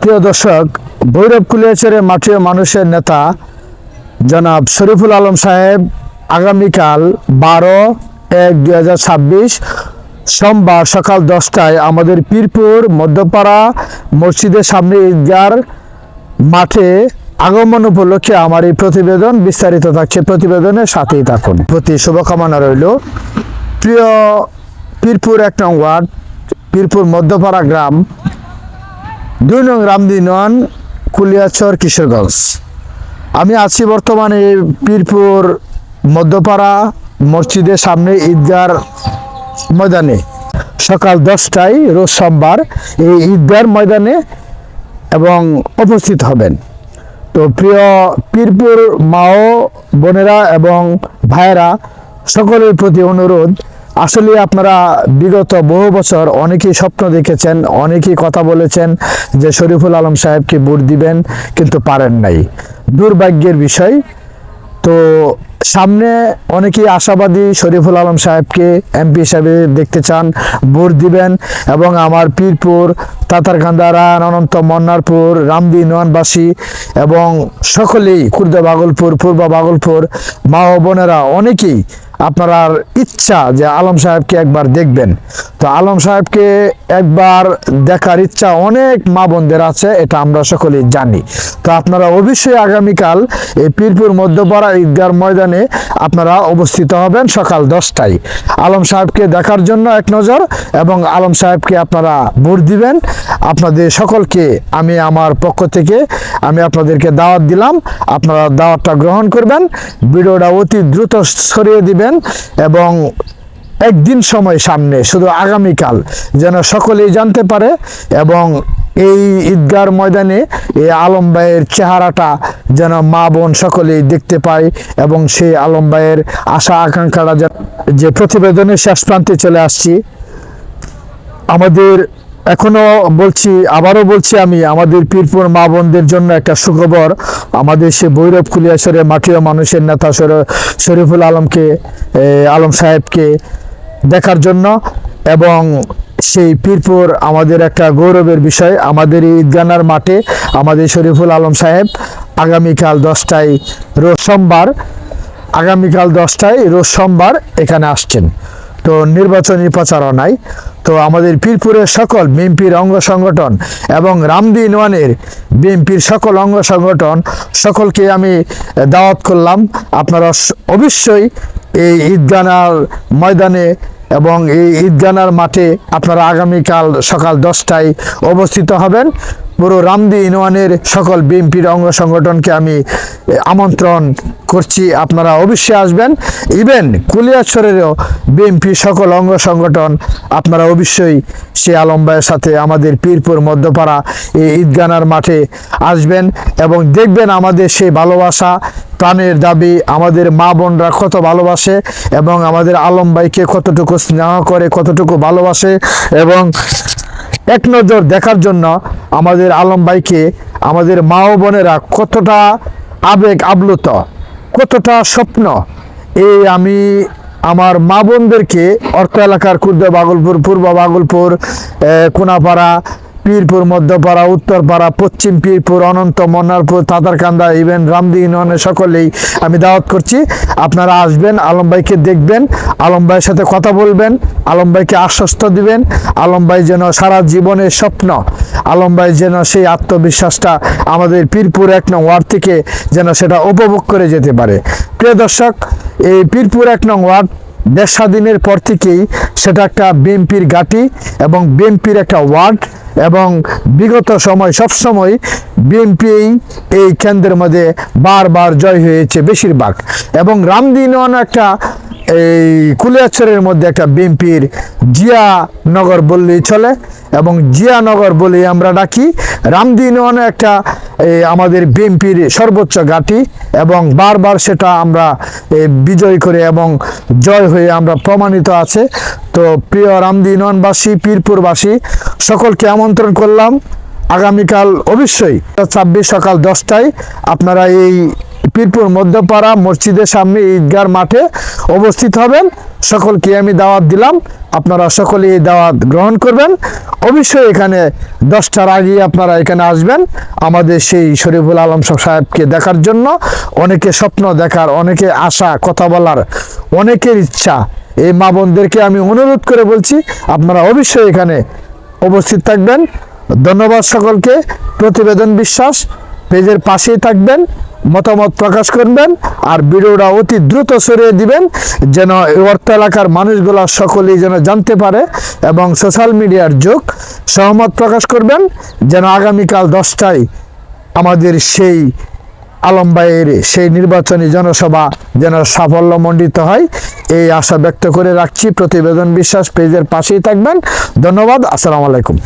প্রিয় দর্শক, ভৈরব কুলিয়াচরের মাঠে মানুষের নেতা জনাব শরীফুল আলম সাহেব আগামীকাল বারো এক দুই হাজার ছাব্বিশ সোমবার সকাল দশটায় আমাদের পীরপুর, মধ্যপাড়া, মসজিদের সামনে ঈদগার মাঠে আগমন উপলক্ষে আমার এই প্রতিবেদন বিস্তারিত থাকছে। প্রতিবেদনের সাথেই থাকুন। প্রতি শুভকামনা রইল। প্রিয় পীরপুর এক নং ওয়ার্ড, পীরপুর মধ্যপাড়া গ্রাম দুই নং রামদিনন কুলিয়াচর কিশোরগঞ্জ। আমি আছি বর্তমানে পীরপুর মধ্যপাড়া মসজিদের সামনে ঈদগার ময়দানে। সকাল দশটায় রোজ সোমবার এই ঈদগার ময়দানে এবং উপস্থিত হবেন। তো প্রিয় পীরপুর মাও বোনেরা এবং ভাইয়েরা, সকলের প্রতি অনুরোধ আসলে আপনারা বিগত বহু বছর অনেকেই স্বপ্ন দেখেছেন, অনেকেই কথা বলেছেন যে শরীফুল আলম সাহেবকে ভোট দিবেন কিন্তু পারেন নাই। দুর্ভাগ্যের বিষয়। তো সামনে অনেকেই আশাবাদী শরীফুল আলম সাহেবকে এমপি হিসাবে দেখতে চান, ভোট দিবেন এবং আমার পীরপুর, তাতারকান্দা রায়ন অনন্ত, মন্নারপুর, রামদি নোয়ানবাসী এবং সকলেই খুর্দ বাগলপুর, পূর্ব বাগলপুর মা ও বোনেরা অনেকেই আপনার ইচ্ছা যে আলম সাহেবকে একবার দেখবেন। তো আলম সাহেবকে একবার দেখার ইচ্ছা অনেক মা বোনদের আছে, এটা আমরা সকলেই জানি। তো আপনারা অবশ্যই আগামীকাল এই পীরপুর মধ্যপাড়া ঈদগার ময়দানে আপনারা অবস্থিত হবেন সকাল দশটায়। আলম সাহেবকে দেখার জন্য এক নজর এবং আলম সাহেবকে আপনারা ভোট দিবেন। আপনাদের সকলকে আমি আমার পক্ষ থেকে আমি আপনাদেরকে দাওয়াত দিলাম। আপনারা দাওয়াতটা গ্রহণ করবেন। ভিডিওটা অতি দ্রুত ছড়িয়ে দিবেন এবং একদিন সময় সামনে, শুধু আগামীকাল, যেন সকলেই জানতে পারে এবং এই ঈদগার ময়দানে এই আলম চেহারাটা যেন মা বোন সকলেই দেখতে পায় এবং সেই আলম ভাইয়ের আশা আকাঙ্ক্ষাটা যে প্রতিবেদনের শেষ প্রান্তে চলে আসছি। আমাদের এখনও বলছি, আবারও বলছি আমি, আমাদের পীরপুর মা বোনদের জন্য একটা সুখবর। আমাদের সে ভৈরব কুলিয়াসরের মাটিও মানুষের নেতা শর- শরীফুল আলমকে আলম সাহেবকে দেখার জন্য এবং সেই পীরপুর আমাদের একটা গৌরবের বিষয়। আমাদের এই ঈদগানার মাঠে আমাদের শরীফুল আলম সাহেব আগামীকাল দশটায় রোজ সোমবার, আগামীকাল দশটায় রোজ সোমবার এখানে আসছেন। তো নির্বাচনী প্রচারণায়। তো আমাদের পীরপুরের সকল বিএনপির অঙ্গ সংগঠন এবং রামদি নোয়ানের বিএনপির সকল অঙ্গ সংগঠন সকলকে আমি দাওয়াত করলাম। আপনারা অবশ্যই এই ঈদগানার ময়দানে এবং এই ঈদগানার মাঠে আপনারা আগামীকাল সকাল দশটায় অবস্থিত হবেন। পুরো রামদি ইউনিয়নের সকল বিএনপির অঙ্গ সংগঠনকে আমি আমন্ত্রণ করছি। আপনারা অবশ্যই আসবেন। ইভেন কুলিয়াছরেরও বিএনপি সকল অঙ্গ সংগঠন, আপনারা অবশ্যই সে আলম সাথে আমাদের পীরপুর মধ্যপাড়া এই ঈদগানার মাঠে আসবেন এবং দেখবেন আমাদের সেই ভালোবাসা, প্রাণের দাবি, আমাদের মা বোনরা কত ভালোবাসে এবং আমাদের আলম ভাইকে কতটুকু স্নেহ করে, কতটুকু ভালোবাসে এবং এক নজর দেখার জন্য আমাদের আলম ভাইকে, আমাদের মা ও বোনেরা কতটা আবেগ আপ্লুত, কতটা স্বপ্ন। এই আমি আমার মা বোনদেরকে অর্থ এলাকার ক্ষুদ্র বাগলপুর, পূর্ব বাগলপুর কোনাপাড়া পীরপুর, মধ্যপাড়া, উত্তরপাড়া, পশ্চিম পীরপুর অনন্ত মন্নারপুর, তাতারকান্দা, ইভেন রামদি ইউনিয়নের সকলেই আমি দাওয়াত করছি। আপনারা আসবেন, আলম ভাইকে দেখবেন, আলম ভাইয়ের সাথে কথা বলবেন, আলম ভাইকে আশ্বস্ত দিবেন, আলম ভাই যেন সারা জীবনের স্বপ্ন, আলম ভাই যেন সেই আত্মবিশ্বাসটা আমাদের পীরপুর এক নং ওয়ার্ড থেকে যেন সেটা উপভোগ করে যেতে পারে। প্রিয় দর্শক, এই পীরপুর এক নং ওয়ার্ড দেশ স্বাধীনের পর থেকেই সেটা একটা বিএনপির ঘাঁটি এবং বিএনপির একটা ওয়ার্ড এবং বিগত সময় সব সময় বিএনপি এই কেন্দ্রের মধ্যে বারবার জয় হয়েছে বেশিরভাগ। এবং রামদিনওয়ান একটা এই কুলিয়াছরের মধ্যে একটা বিএনপির জিয়ানগর বললেই চলে এবং জিয়ানগর বলেই আমরা ডাকি। রামদিনওয়ান একটা আমাদের বিএমপির সর্বোচ্চ ঘাঁটি এবং বারবার সেটা আমরা বিজয় করে এবং জয় হয়ে আমরা প্রমাণিত আছে। তো প্রিয় রামদিনওয়ানবাসী পীরপুরবাসী, সকলকে আমন্ত্রণ করলাম। আগামীকাল অবশ্যই ছাব্বিশ সকাল দশটায় আপনারা এই পীরপুর মধ্যপাড়া মসজিদের সামনে ঈদগার মাঠে অবস্থিত হবেন। সকলকে আমি দাওয়াত দিলাম। আপনারা সকলে এই দাওয়াত গ্রহণ করবেন। অবশ্যই এখানে দশটার আগে আপনারা এখানে আসবেন আমাদের সেই শরীফুল আলম সাহেবকে দেখার জন্য। অনেকে স্বপ্ন দেখার, অনেকে আশা, কথা বলার, অনেকের ইচ্ছা। এই মা বোনদেরকে আমি অনুরোধ করে বলছি, আপনারা অবশ্যই এখানে উপস্থিত থাকবেন। ধন্যবাদ সকলকে। প্রতিবেদন বিশ্বাস পেজের পাশেই থাকবেন। মতামত প্রকাশ করবেন আর ভিডিওটা অতি দ্রুত সরিয়ে দিবেন, যেন অর্থ এলাকার মানুষগুলো সকলেই যেন জানতে পারে এবং সোশ্যাল মিডিয়ার যুগ সহমত প্রকাশ করবেন, যেন আগামীকাল দশটায় আমাদের সেই আলমবাইয়ের সেই নির্বাচনী জনসভা যেন সাফল্যমণ্ডিত হয়। এই আশা ব্যক্ত করে রাখছি। প্রতিবেদন বিশ্বাস পেজের পাশেই থাকবেন। ধন্যবাদ। আসসালামু আলাইকুম।